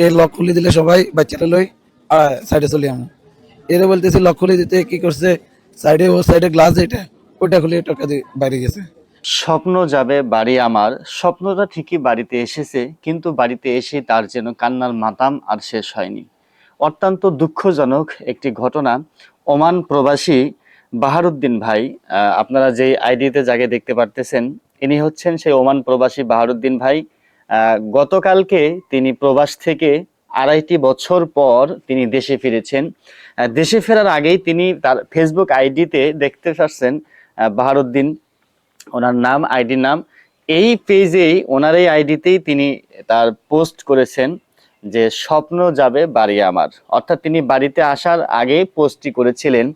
এই লক খুলে দিলে সবাই বাচ্চারা লই সাইডে চলে আমি। এরা বলতেছে, লক দিতে কি করছে? সাইডে ও সাইডে গ্লাস এটা, ওটা খুলে টাকা দিয়ে বাইরে গেছে। স্বপ্ন যাবে বাড়ি আমার। স্বপ্নটা ঠিকই বাড়িতে এসেছে, কিন্তু বাড়িতে এসে তার যেন কান্নার মাতাম আর শেষ হয়নি। অত্যন্ত দুঃখজনক একটি ঘটনা। ওমান প্রবাসী বাহারুদ্দিন ভাই আপনারা যে আইডিতে জায়গায় দেখতে পারতেছেন, ইনি হচ্ছেন সেই ওমান প্রবাসী বাহারুদ্দিন ভাই। গতকালকে তিনি প্রবাস থেকে আড়াইটি বছর পর তিনি দেশে ফিরেছেন। দেশে ফেরার আগেই তিনি তার ফেসবুক আইডিতে দেখতে পাচ্ছেন বাহারুদ্দিন ওনার নাম, আইডির নাম। এই পেজেই ওনার এই আইডিতেই তিনি তার পোস্ট করেছেন যে, স্বপ্ন যাবে বাড়ি আমার। অর্থাৎ তিনি বাড়িতে আসার আগে পোস্টটি করেছিলেন।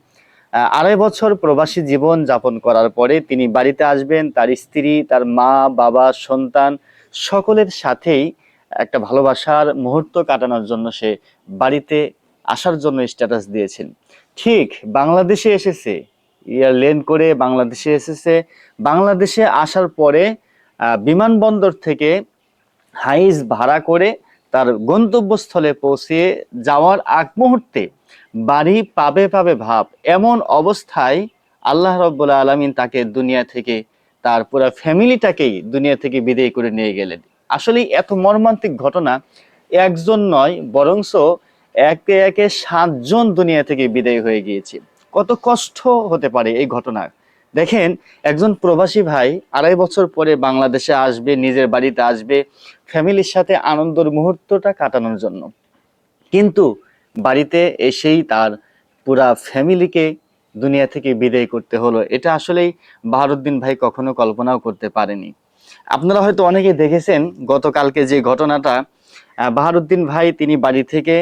আড়াই বছর প্রবাসী জীবন যাপন করার পরে তিনি বাড়িতে আসবেন, তার স্ত্রী, তার মা, বাবা, সন্তান সকলের সাথেই একটা ভালোবাসার মুহূর্ত কাটানোর জন্য সে বাড়িতে আসার জন্য স্ট্যাটাস দিয়েছেন। ঠিক, বাংলাদেশে এসেছে। ইয়ার লেন করে বাংলাদেশে এসেছে। বাংলাদেশে আসার পরে বিমানবন্দর থেকে হাইস ভাড়া করে তার গন্তব্যস্থলে পৌঁছে যাওয়ার আগ মুহূর্তে বাড়ি পাবে পাবে ভাব এমন অবস্থায় আল্লাহ রব্বুল আলমিন তাকে দুনিয়া থেকে তার পুরো ফ্যামিলিটাকেই দুনিয়া থেকে বিদায় করে নিয়ে গেলেন। আসলে এত মর্মান্তিক ঘটনা একজন নয়, বরংস একে একে সাতজন দুনিয়া থেকে বিদায় হয়ে গিয়েছে। কত কষ্ট হতে পারে এই ঘটনা। দেখেন, একজন প্রবাসী ভাই আড়াই বছর পরে বাংলাদেশে আসবে, নিজের বাড়িতে আসবে, ফ্যামিলির সাথে আনন্দের মুহূর্তটা কাটানোর জন্য। কিন্তু বাড়িতে এসেই তার পুরা ফ্যামিলিকে দুনিয়া থেকে বিদায় করতে হলো। এটা আসলেই বাহারুদ্দিন ভাই কখনো কল্পনাও করতে পারেনি। আপনারা হয়তো অনেকে দেখেছেন, গতকালকে যে ঘটনাটা বাহারুদ্দিন ভাই তিনি বাড়ি থেকে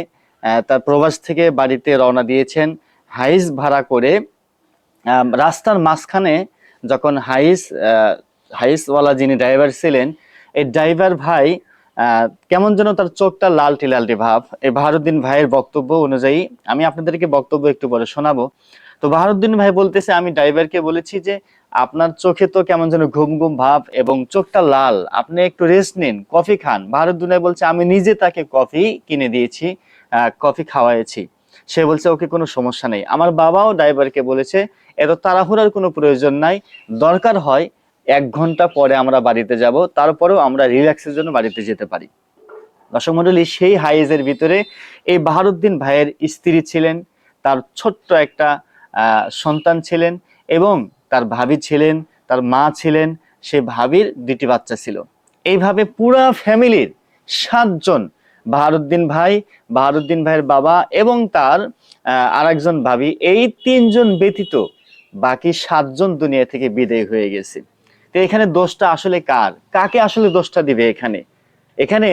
তার প্রবাস থেকে বাড়িতে রওনা দিয়েছেন। হাইস ভাড়া করে রাস্তার মাঝখানে যখন হাইস হাইসওয়ালা যিনি ড্রাইভার ছিলেন, এই ড্রাইভার ভাই কেমন যেন তার চোখটা লালটি লালটি ভাব। এই বাহারুদ্দিন ভাইয়ের বক্তব্য অনুযায়ী আমি আপনাদেরকে বক্তব্য একটু পরে শোনাবো। তো বাহারুদ্দিন ভাই বলতেছে, আমি ড্রাইভারকে বলেছি যে, আপনার চোখে তো কেমন যেন ঘুম ঘুম ভাব এবং চোখটা লাল। আপনি একটু রেস্ট নিন, কফি খান। বাহারুদ্দিন ভাই বলছে, আমি নিজে তাকে কফি কিনে দিয়েছি কফি খাওয়াইছি সে বলছে, ওকে কোনো সমস্যা নেই। আমার বাবাও ড্রাইভারকে বলেছে, এত তাড়াহুড়ার কোনো প্রয়োজন নাই। দরকার হয় এক ঘণ্টা পরে আমরা বাড়িতে যাব, তারপরেও আমরা রিল্যাক্সের জন্য বাড়িতে যেতে পারি। দর্শক মন্ডলী সেই হাইজের ভিতরে এই বাহারুদ্দিন ভাইয়ের স্ত্রী ছিলেন, তার ছোট্ট একটা সন্তান ছিলেন এবং তার ভাবি ছিলেন, তার মা ছিলেন, সে ভাবির দুটি বাচ্চা ছিল। এইভাবে পুরা ফ্যামিলির সাতজন বাহারুদ্দিন ভাই, বাহারুদ্দিন ভাইয়ের বাবা এবং তার আরেকজন ভাবি, এই তিনজন ব্যতীত বাকি সাতজন দুনিয়া থেকে বিদায় হয়ে গেছে। তো এখানে দোষটা আসলে কার? কাকে আসলে দোষটা দিবে এখানে? এখানে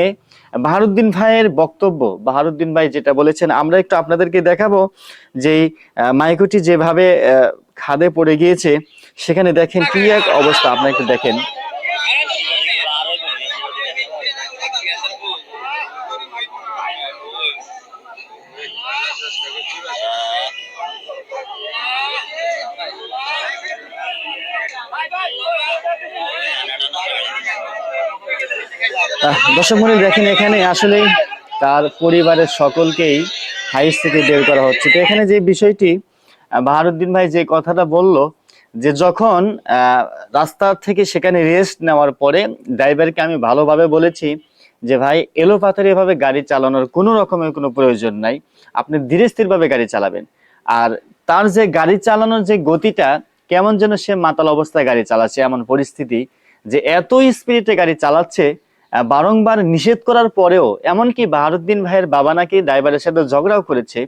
বাহারুদ্দিন ভাইয়ের বক্তব্য, বাহারুদ্দিন ভাই যেটা বলেছেন, আমরা একটু আপনাদেরকে দেখাবো যে মাইকুটি যেভাবে খাদে পড়ে গিয়েছে, সেখানে দেখেন কি এক অবস্থা, আপনারা একটু দেখেন। দর্শক মনে দেখেন এখানে আসলে তার পরিবারের সকলকেই হাইস থেকে বের করা হচ্ছে। তো এখানে যে বিষয়টি বাহারুদ্দিন ভাই যে কথাটা বলল, যে যখন রাস্তা থেকে সেখানে রেস্ট নেওয়ার পরে ড্রাইভারকে আমি ভালোভাবে বলেছি যে, ভাই এলো পাথরে এভাবে গাড়ি চালানোর কোনো রকমের কোনো প্রয়োজন নাই। আপনি ধীরে স্থিরভাবে গাড়ি চালাবেন। আর তার যে গাড়ি চালানোর যে গতিটা, কেমন যেন সে মাতাল অবস্থায় গাড়ি চালাচ্ছে, এমন পরিস্থিতি যে, এত স্পিডে গাড়ি চালাচ্ছে বারংবার নিষেধ করার পরেও এমনকি বাহারুদ্দিন ভাইয়ের বাবা নাকি ড্রাইভারের সাথে ঝগড়াও করেছে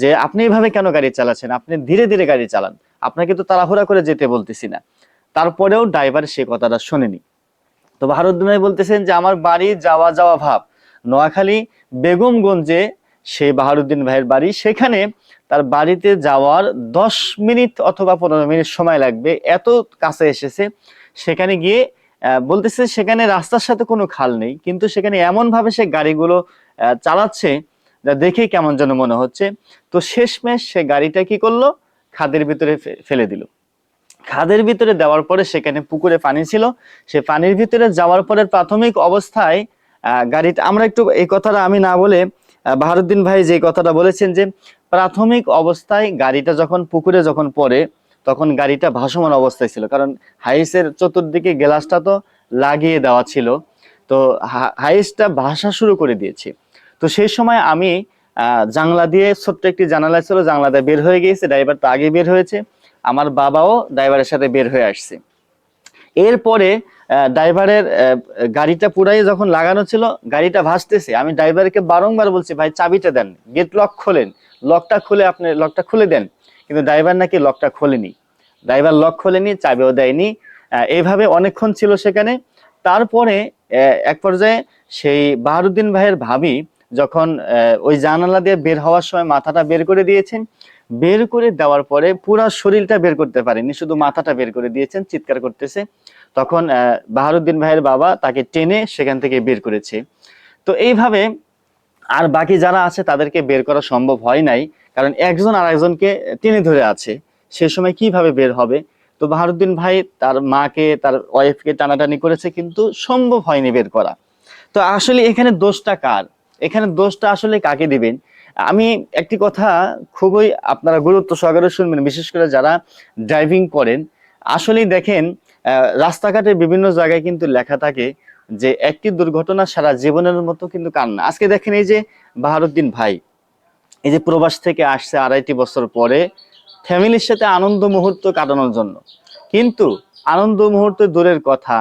যে আপনি এইভাবে কেন গাড়ি চালাচ্ছেন? আপনি ধীরে ধীরে গাড়ি চালান। আপনাকে তো তাড়াহুড়া করে যেতে বলতেছি না। তারপরেও ড্রাইভার সে কথাটা শোনেনি। তো বাহারুদ্দিন ভাই বলতেছেন যে, আমার বাড়ি যাওয়া যাওয়া ভাব। নোয়াখালী বেগমগঞ্জে সে বাহারুদ্দিন ভাইয়ের বাড়ি। সেখানে তার বাড়িতে যাওয়ার দশ মিনিট অথবা পনেরো মিনিট সময় লাগবে। এত কাছে এসেছে। সেখানে গিয়ে বলতেছে সেখানে রাস্তার সাথে কোনো খাল নেই, কিন্তু সেখানে এমন ভাবে সে গাড়িগুলো চালাচ্ছে যা দেখে কেমন যেন মনে হচ্ছে। তো শেষমেশ সে গাড়িটা কি করল? খাদের ভিতরে ফেলে দিল। খাদের ভিতরে দেওয়ার পরে সেখানে পুকুরে পানি ছিল। সে পানির ভিতরে যাওয়ার পরে প্রাথমিক অবস্থায় গাড়িটা, আমরা একটু এই কথাটা আমি না বলে বাহারুদ্দিন ভাই যে কথাটা বলেছেন যে, প্রাথমিক অবস্থায় গাড়িটা যখন পুকুরে যখন পড়ে তখন গাড়িটা ভাসমান অবস্থায় ছিল। কারণ হাইসের চতুর্দিকে গ্লাসটা তো লাগিয়ে দেওয়া ছিল। তো হাইসটা ভাসা শুরু করে দিয়েছে। তো সেই সময় আমি জানলা দিয়ে ছোট্ট একটি জানালা ছিল জানলা দিয়ে বের হয়ে গিয়েছে, ড্রাইভার তো আগে বের হয়েছে। আমার বাবাও ড্রাইভারের সাথে বের হয়ে আসছে। এরপরে ড্রাইভারের গাড়িটা পুরাই যখন লাগানো ছিল, গাড়িটা ভাসতেছে। আমি ড্রাইভারকে বারংবার বলছি, ভাই, চাবিটা দেন, গেট লক খোলেন, লকটা খুলে আপনি, লকটা খুলে দেন। কিন্তু ড্রাইভার নাকি লকটা খোলেনি। ড্রাইভার লক খোলেনি, চাবিও দেয়নি। এইভাবে অনেকক্ষণ ছিল সেখানে। তারপরে এক পর্যায়ে সেই বাহারুদ্দিন ভাইয়ের ভাবি যখন ওই জানালা দিয়ে বের হওয়ার সময় মাথাটা বের করে দিয়েছেন, বের করে দেওয়ার পরে পুরো শরীরটা বের করতে পারেনি, শুধু মাথাটা বের করে দিয়েছেন, চিৎকার করতেছে। তখন বাহারুদ্দিন ভাইয়ের বাবা তাকে টেনে সেখান থেকে বের করেছে। তো এইভাবে আর বাকি যারা আছে তাদেরকে বের করা সম্ভব হয় নাই। কারণ একজন আর একজনকে টেনে ধরে আছে। সে সময় কীভাবে বের হবে? তো বাহারুদ্দিন ভাই তার মাকে, তার ওয়াইফকে টানাটানি করেছে কিন্তু সম্ভব হয়নি বের করা। তো আসলে এখানে দোষটা কার? এখানে দোষটা আসলে কাকে দিবেন? আমি একটি কথা খুবই আপনারা গুরুত্ব সহকারে শুনবেন, বিশেষ করে যারা ড্রাইভিং করেন। আসলেই দেখেন রাস্তাঘাটে বিভিন্ন জায়গায় কিন্তু লেখা থাকে যে একটি দুর্ঘটনা সারা জীবনের মতো কিন্তু কান্না আজকে দেখেন এই যে বাহারুদ্দিন ভাই এই যে প্রবাস থেকে আসছে আড়াইটি বছর পরে, ফ্যামিলির সাথে আনন্দ মুহূর্ত কাটানোর জন্য। কিন্তু আনন্দ মুহূর্ত দূরের কথা,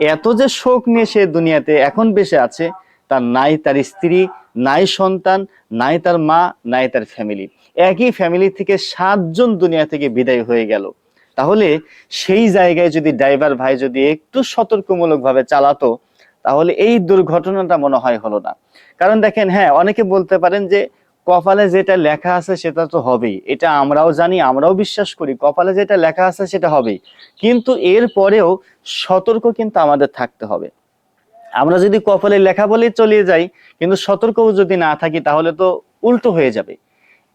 এত যে শোক নিয়ে সে দুনিয়াতে এখন বেঁচে আছে, তার নাই তার স্ত্রী, নাই সন্তান, নাই তার মা, নাই তার ফ্যামিলি। একই ফ্যামিলি থেকে সাতজন দুনিয়া থেকে বিদায় হয়ে গেল। তাহলে সেই জায়গায় যদি ড্রাইভার ভাই যদি একটু সতর্কমূলক ভাবে চালাতো, তাহলে এই দুর্ঘটনাটা মনে হয় হলো না। কারণ দেখেন হ্যাঁ অনেকে বলতে পারেন যে কপালে যেটা লেখা আছে সেটা তো হবেই। এটা আমরাও জানি, আমরাও বিশ্বাস করি, কপালে যেটা লেখা আছে সেটা হবেই। কিন্তু এর পরেও সতর্ক কিন্তু আমাদের থাকতে হবে। আমরা যদি কপালে লেখা বলেই চলিয়ে যাই, কিন্তু সতর্কও যদি না থাকি, তাহলে তো উল্টো হয়ে যাবে।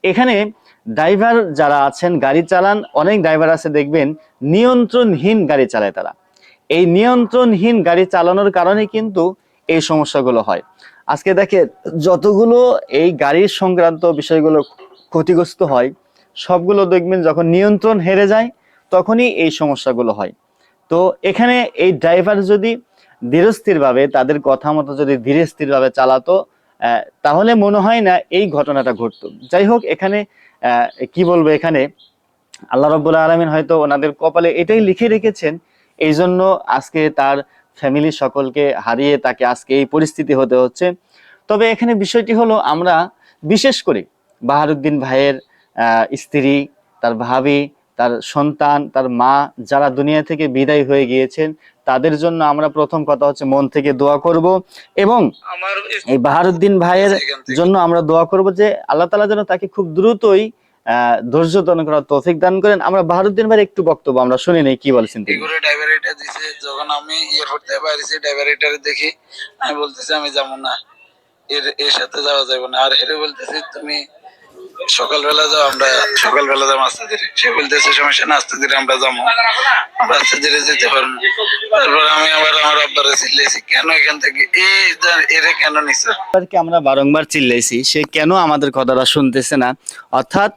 এখানে ড্রাইভার যারা আছেন, গাড়ি চালান, অনেক ড্রাইভার আছে দেখবেন, নিয়ন্ত্রণহীন গাড়ি চালায় তারা। এই নিয়ন্ত্রণহীন গাড়ি চালানোর কারণে কিন্তু এই সমস্যাগুলো হয়। আজকে দেখে যতগুলো এই গাড়ির সংক্রান্ত বিষয়গুলো ক্ষতিগ্রস্ত হয়, সবগুলো দেখবেন যখন নিয়ন্ত্রণ হেরে যায়, তখনই এই সমস্যাগুলো হয়। তো এখানে এই ড্রাইভার যদি ধীরস্থিরভাবে, তাদের কথা মতো যদি ধীরস্থিরভাবে চালাতো তাহলে মনে হয় না এই ঘটনাটা ঘটতো। যাই হোক, এখানে কি বলব এখানে? আল্লাহ রব্বুল আলমিন হয়তো ওনাদের কপালে এটাই লিখে রেখেছেন এই জন্য আজকে তার ফ্যামিলি সকলকে হারিয়ে তাকে আজকে এই পরিস্থিতি হতে হচ্ছে। তবে এখানে বিষয়টি হলো আমরা বিশেষ করে বাহারুদ্দিন ভাইয়ের স্ত্রী তার ভাবি তার সন্তান তার মা যারা দুনিয়া থেকে বিদায় হয়ে গিয়েছেন তাদের জন্য আমরা প্রথম কথা হচ্ছে মন থেকে দোয়া করব এবং এই বাহারুদ্দিন ভাইয়ের জন্য আমরা দোয়া করব যে আল্লাহ তালা যেন তাকে খুব দ্রুতই ধৈর্য ধারণ করার তৌফিক দান করেন। আমরা বাহারুদ্দিন ভাইয়ের একটু বক্তব্য আমরা শুনে নেই কি বলছেন তিনি? এগুলো ড্রাইভার এটা দিছে যখন আমি এয়ারপোর্ট থেকে বাইরেছি ড্রাইভার এটারে দেখি আমি বলতেছি আমি যাব না। এর এর সাথে যাওয়া যাবে না। আর হেরে বলতেছি তুমি সকালবেলা যাও আমরা সকালবেলা যাব আস্তে ধীরে সে বলতেছে সমস্যা না আস্তে ধীরে আমরা যাব। আমরা আস্তে ধীরে যেতে পারব তারপর আমি আবার আমার আব্বারে চিল্লেছি কেন এখান থেকে? এই এরে কেন নিছে? আমরা বারংবার চিল্লাইছি সে কেন আমাদের কথাটা শুনতেছে না? অর্থাৎ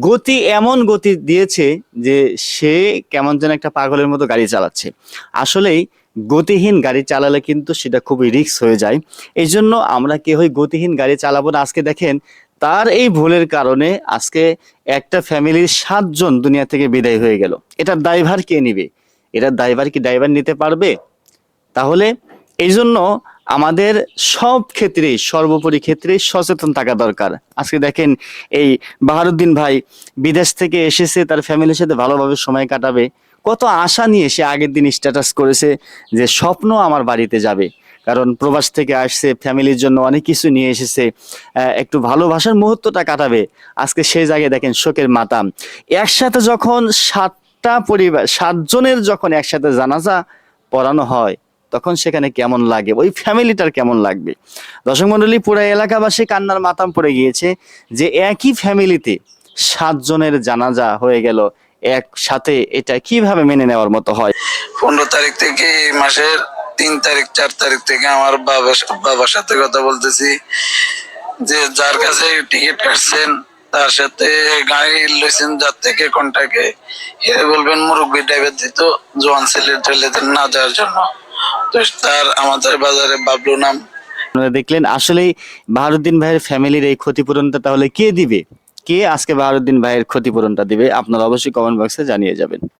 গতি এমন গতি দিয়েছে যে সে কেমন যেন একটা পাগলের মতো গাড়ি চালাচ্ছে। আসলেই গতিহীন গাড়ি চালালে কিন্তু সেটা খুবই রিস্ক হয়ে যায়। এই জন্য আমরা কেউই গতিহীন গাড়ি চালাবো না। আজকে দেখেন, তার এই ভুলের কারণে আজকে একটা ফ্যামিলির সাতজন দুনিয়া থেকে বিদায় হয়ে গেল। এটার ড্রাইভার কে নিবে? এটার ড্রাইভার কি ড্রাইভার নিতে পারবে? তাহলে এই জন্য আমাদের সব ক্ষেত্রেই, সর্বোপরি ক্ষেত্রেই সচেতন থাকা দরকার। আজকে দেখেন এই বাহারুদ্দিন ভাই বিদেশ থেকে এসেছে, তার ফ্যামিলির সাথে ভালোভাবে সময় কাটাবে। কত আশা নিয়ে সে আগের দিন স্ট্যাটাস করেছে যে স্বপ্ন আমার বাড়িতে যাবে। কারণ প্রবাস থেকে আসছে, ফ্যামিলির জন্য অনেক কিছু নিয়ে এসেছে একটু ভালোবাসার মুহূর্তটা কাটাবে। আজকে সেই জায়গায় দেখেন শোকের মাতাম। একসাথে যখন সাতটা পরিবার, সাতজনের যখন একসাথে জানাজা পড়ানো হয় তখন সেখানে কেমন লাগে? ওই ফ্যামিলিটার কেমন লাগবে? দর্শক মন্ডলী, পুরো এলাকাবাসী কান্নার মাতাম পড়ে গিয়েছে যে একই ফ্যামিলিতে সাতজনের জানাজা হয়ে গেল একসাথে। এটা কীভাবে মেনে নেওয়ার মতো হয়? পনেরো তারিখ থেকে এই মাসের তিন তারিখ, চার তারিখ থেকে আমার বাবা, বাবার সাথে কথা বলতেছি যে যার কাছে টিকিট কাটছেন, তার সাথে গাড়ি লইছেন, যার থেকে কোনটাকে বলবেন, মুরব্বী ড্রাইভার দিত, জোয়ান ছেলে ছেলেদের না যাওয়ার জন্য। তার আমাদের বাজারে বাবলু নাম। দেখলেন আসলে বাহারুদ্দিন ভাইয়ের ফ্যামিলির এই ক্ষতিপূরণটা তাহলে কে দিবে? কে আজকে বাহারুদ্দিন ভাইয়ের ক্ষতিপূরণটা দিবে? আপনারা অবশ্যই কমেন্ট বক্সে জানিয়ে যাবেন।